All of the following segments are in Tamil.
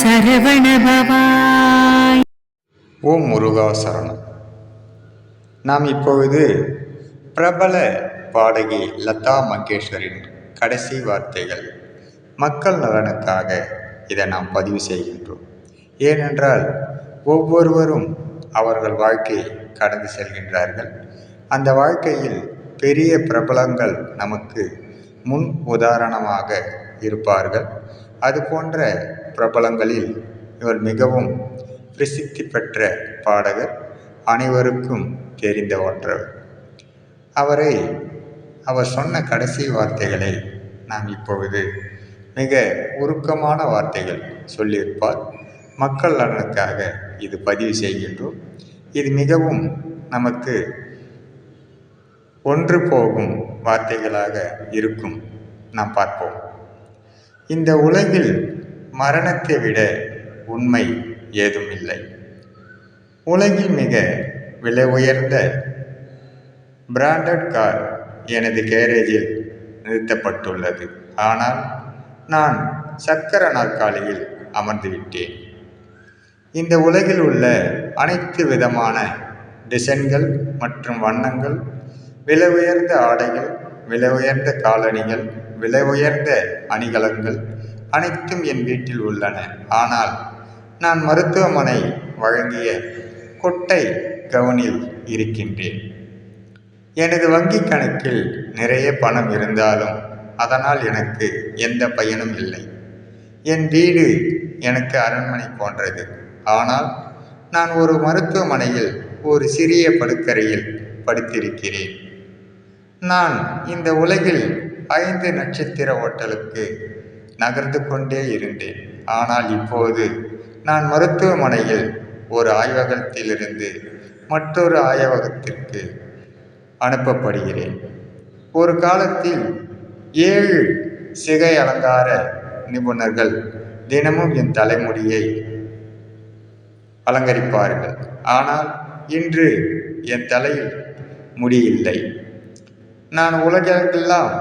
சரவணபவாய் ஓம் முருகா சரணம். நாம் இப்பொழுது பிரபல பாடகி லதா மங்கேஷ்வரின் கடைசி வார்த்தைகள் மக்கள் நலனுக்காக இதை நாம் பதிவு செய்கின்றோம். ஏனென்றால் ஒவ்வொருவரும் அவர்கள் வாழ்க்கையை கடந்து செல்கின்றார்கள். அந்த வாழ்க்கையில் பெரிய பிரபலங்கள் நமக்கு முன் உதாரணமாக இருப்பார்கள். அது போன்ற பிரபலங்களில் இவர் மிகவும் பிரசித்தி பெற்ற பாடகர் அனைவருக்கும் தெரிந்த ஒன்றவர் அவரை அவர் சொன்ன கடைசி வார்த்தைகளை நாம் இப்பொழுது மிக உருக்கமான வார்த்தைகள் சொல்லியிருப்பார். மக்கள் நலனுக்காக இது பதிவு செய்கின்றோம். இது மிகவும் நமக்கு ஒன்று போகும் வார்த்தைகளாக இருக்கும். நாம் பார்ப்போம். இந்த உலகில் மரணத்தை விட உண்மை ஏதும் இல்லை உலகில் மிக விலை உயர்ந்த பிராண்டட் கார் எனது கேரேஜில் நிறுத்தப்பட்டுள்ளது. ஆனால் நான் சக்கர நாற்காலியில் அமர்ந்துவிட்டேன் இந்த உலகில் உள்ள அனைத்து விதமான டிசைன்கள் மற்றும் வண்ணங்கள் விலை உயர்ந்த ஆடைகள் விலை உயர்ந்த காலணிகள் விலை உயர்ந்த அணிகலன்கள் அனைத்தும் என் வீட்டில் உள்ளன. ஆனால் நான் மருத்துவமனை வழங்கிய கொட்டை கவுனில் இருக்கின்றேன். எனது வங்கி கணக்கில் நிறைய பணம் இருந்தாலும் அதனால் எனக்கு எந்த பயனும் இல்லை. என் வீடு எனக்கு அரண்மனை போன்றது. ஆனால் நான் ஒரு மருத்துவமனையில் ஒரு சிறிய படுக்கறையில் படுத்திருக்கிறேன். நான் இந்த உலகில் ஐந்து நட்சத்திர ஓட்டலுக்கு நகர்ந்து கொண்டே இருந்தேன். ஆனால் இப்போது நான் மருத்துவமனையில் ஒரு ஆய்வகத்திலிருந்து மற்றொரு ஆய்வகத்திற்கு அனுப்பப்படுகிறேன். ஒரு காலத்தில் ஏழு சிகை அலங்கார நிபுணர்கள் தினமும் என் தலைமுடியை அலங்கரிப்பார்கள். ஆனால் இன்று என் தலையில் முடியில்லை நான் உலகெல்லாம்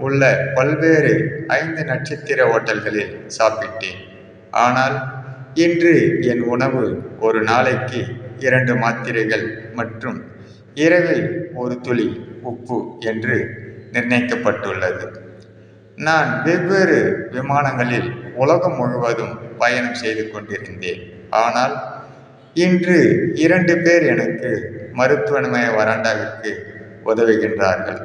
உள்ள பல்வேறு ஐந்து நட்சத்திர ஹோட்டல்களில் சாப்பிட்டேன். ஆனால் இன்று என் உணவு ஒரு நாளைக்கு இரண்டு மாத்திரைகள் மற்றும் இரவில் ஒரு துளி உப்பு என்று நிர்ணயிக்கப்பட்டுள்ளது. நான் வெவ்வேறு விமானங்களில் உலகம் முழுவதும் பயணம் செய்து கொண்டிருந்தேன். ஆனால் இன்று இரண்டு பேர் எனக்கு மருத்துவமனை வராண்டாவிற்கு உதவுகின்றார்கள்.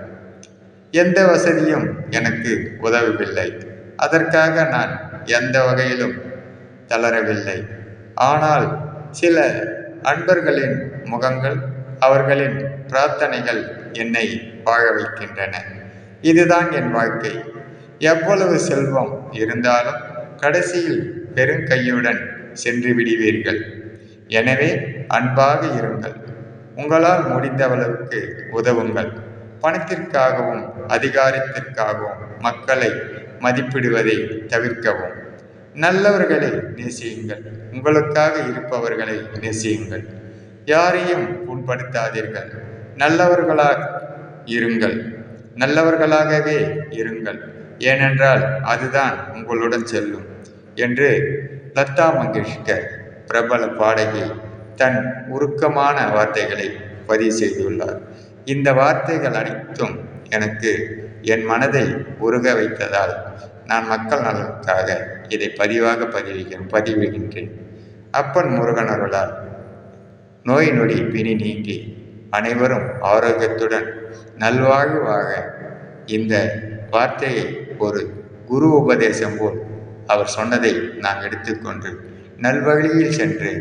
எந்த வசதியும் எனக்கு உதவவில்லை. அதற்காக நான் எந்த வகையிலும் தளரவில்லை. ஆனால் சில அன்பர்களின் முகங்கள் அவர்களின் பிரார்த்தனைகள் என்னை வாழ வைக்கின்றன. இதுதான் என் வாழ்க்கை. எவ்வளவு செல்வம் இருந்தாலும் கடைசியில் பெருங்கையுடன் சென்று விடுவீர்கள். எனவே அன்பாக இருங்கள். உங்களால் முடிந்தவளவுக்கு உதவுங்கள். பணத்திற்காகவும் அதிகாரத்திற்காகவும் மக்களை மதிப்பிடுவதை தவிர்க்கவும். நல்லவர்களை நேசியுங்கள். உங்களுக்காக இருப்பவர்களை நேசியுங்கள். யாரையும் புண்படுத்தாதீர்கள். நல்லவர்களாக இருங்கள். நல்லவர்களாகவே இருங்கள். ஏனென்றால் அதுதான் உங்களுடன் செல்லும் என்று லதா மங்கேஷ்கர் பிரபல பாடகி தன் உருக்கமான வார்த்தைகளை பதிவு செய்துள்ளார். இந்த வார்த்தைகள் அனைத்தும் எனக்கு என் மனதை உருக வைத்ததால் நான் மக்கள் நலனுக்காக இதை பதிவாக பதிவிக்கிறேன் பதிவிடுகின்றேன். அப்பன் முருகனருளால் நோய் நொடி பிணி நீங்கி அனைவரும் ஆரோக்கியத்துடன் நல்வாழ்வாக இந்த வார்த்தையை ஒரு குரு உபதேசம் போல் அவர் சொன்னதை நாம் எடுத்துக்கொண்டு நல்வழியில் சென்று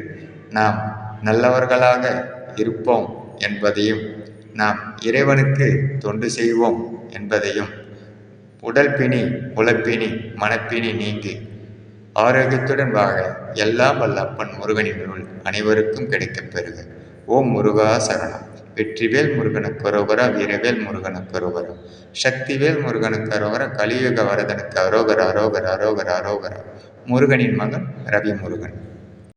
நாம் நல்லவர்களாக இருப்போம் என்பதையும் நாம் இறைவனுக்கு தொண்டு செய்வோம் என்பதையும் உடல் பிணி உழப்பினி மனப்பிணி நீங்கி ஆரோக்கியத்துடன் வாழ எல்லாம் வல்ல அப்பன் முருகனின் அருள் அனைவருக்கும் கிடைக்கப் பெறுக. ஓம் முருகா சரணம். வெற்றிவேல் முருகனுக்கு அரோகரா வீரவேல் முருகனுக்கு அரோகரா சக்திவேல் முருகனுக்கு அரோகரா கலியுக வரதனுக்கு அரோகரா அரோகரா அரோகரா அரோகரா. முருகனின் மகன் ரவி முருகன்